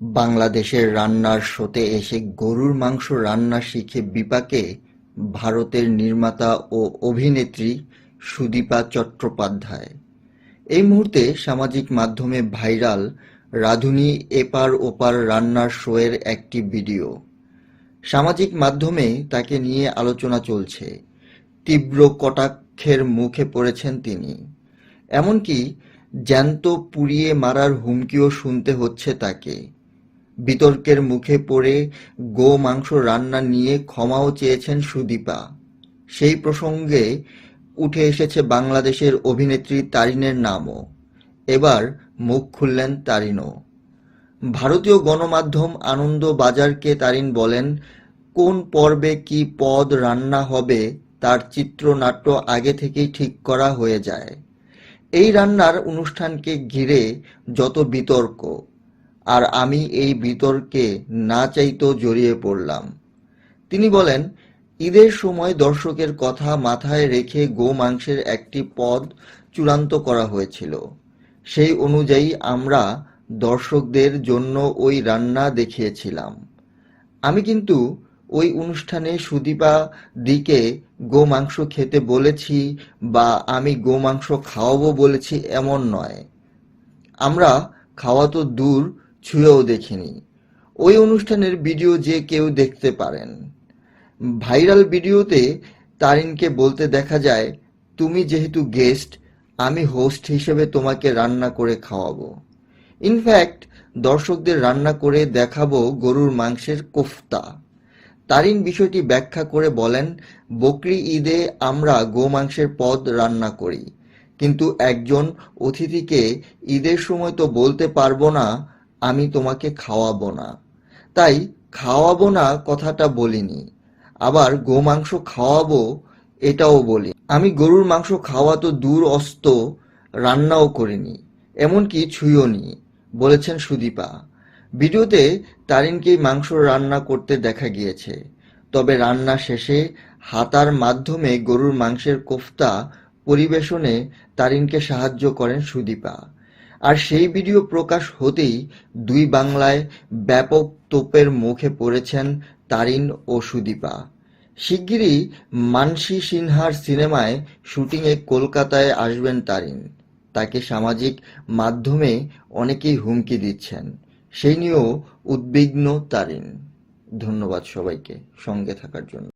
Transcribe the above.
বাংলাদেশের রান্নার শোতে এসে গরুর মাংস রান্না শিখে বিপাকে ভারতের নির্মাতা ও অভিনেত্রী সুদীপা চট্টোপাধ্যায়। এই মুহূর্তে সামাজিক মাধ্যমে ভাইরাল রাঁধুনি এপার ওপার রান্নার শোয়ের একটি ভিডিও। সামাজিক মাধ্যমে তাকে নিয়ে আলোচনা চলছে। তীব্র কটাক্ষের মুখে পড়েছেন তিনি। এমনকি জ্যান্ত পুড়িয়ে মারার হুমকিও শুনতে হচ্ছে তাকে। বিতর্কের মুখে পড়ে গো মাংস রান্না নিয়ে ক্ষমাও চেয়েছেন সুদীপা। সেই প্রসঙ্গে উঠে এসেছে বাংলাদেশের অভিনেত্রী তারিনের নামও। এবার মুখ খুললেন তারিনও। ভারতীয় গণমাধ্যম আনন্দ বাজারকে তারিন বলেন, কোন পর্বে কি পদ রান্না হবে তার চিত্রনাট্য আগে থেকেই ঠিক করা হয়ে যায়। এই রান্নার অনুষ্ঠানকে ঘিরে যত বিতর্ক আর আমি এই বিতর্কে না চাইতেও জড়িয়ে পড়লাম। তিনি বলেন, ঈদের সময় দর্শকের কথা মাথায় রেখে গোমাংসের একটি পদ চূড়ান্ত করা হয়েছিল। সেই অনুযায়ী আমরা দর্শকদের জন্য ওই রান্না দেখিয়েছিলাম। আমি কিন্তু ওই অনুষ্ঠানে সুদীপা দিকে গোমাংস খেতে বলেছি বা আমি গোমাংস খাওয়াবো বলেছি এমন নয়। আমরা খাওয়া তো দূর ছুঁয়েও দেখিনি। ওই অনুষ্ঠানের ভিডিও যে কেউ দেখতে পারেন। ভাইরাল ভিডিওতে তারিনকে বলতে দেখা যায়, তুমি যেহেতু গেস্ট, আমি হোস্ট হিসেবে তোমাকে রান্না করে খাওয়াবো। ইনফ্যাক্ট, দর্শকদের রান্না করে দেখাবো গরুর মাংসের কোফতা। তারিন বিষয়টি ব্যাখ্যা করে বলেন, বকরি ঈদে আমরা গোমাংসের পদ রান্না করি। কিন্তু একজন অতিথিকে ঈদের সময় তো বলতে পারব না আমি তোমাকে খাওয়াবো না। তাই খাওয়াবো না কথাটা বলিনি। আবার গোমাংস খাওয়াবো এটাও বলি। আমি গরুর মাংস খাওয়া তো দূর অস্ত, রান্নাও করিনি, এমনকি ছুঁইও নি, বলেছেন সুদীপা। ভিডিওতে তারিনকেই মাংস রান্না করতে দেখা গিয়েছে। তবে রান্না শেষে হাতার মাধ্যমে গরুর মাংসের কোফতা পরিবেশনে তারিনকে সাহায্য করেন সুদীপা। আর সেই ভিডিও প্রকাশ হতেই দুই বাংলায় ব্যাপক তোপের মুখে পড়েছেন তারিন ও সুদীপা। শিগগিরই মানসী সিনহার সিনেমায় শুটিংয়ে কলকাতায় আসবেন তারিন। তাকে সামাজিক মাধ্যমে অনেকেই হুমকি দিচ্ছেন। সেই নিয়েও উদ্বিগ্ন তারিন। ধন্যবাদ সবাইকে সঙ্গে থাকার জন্য।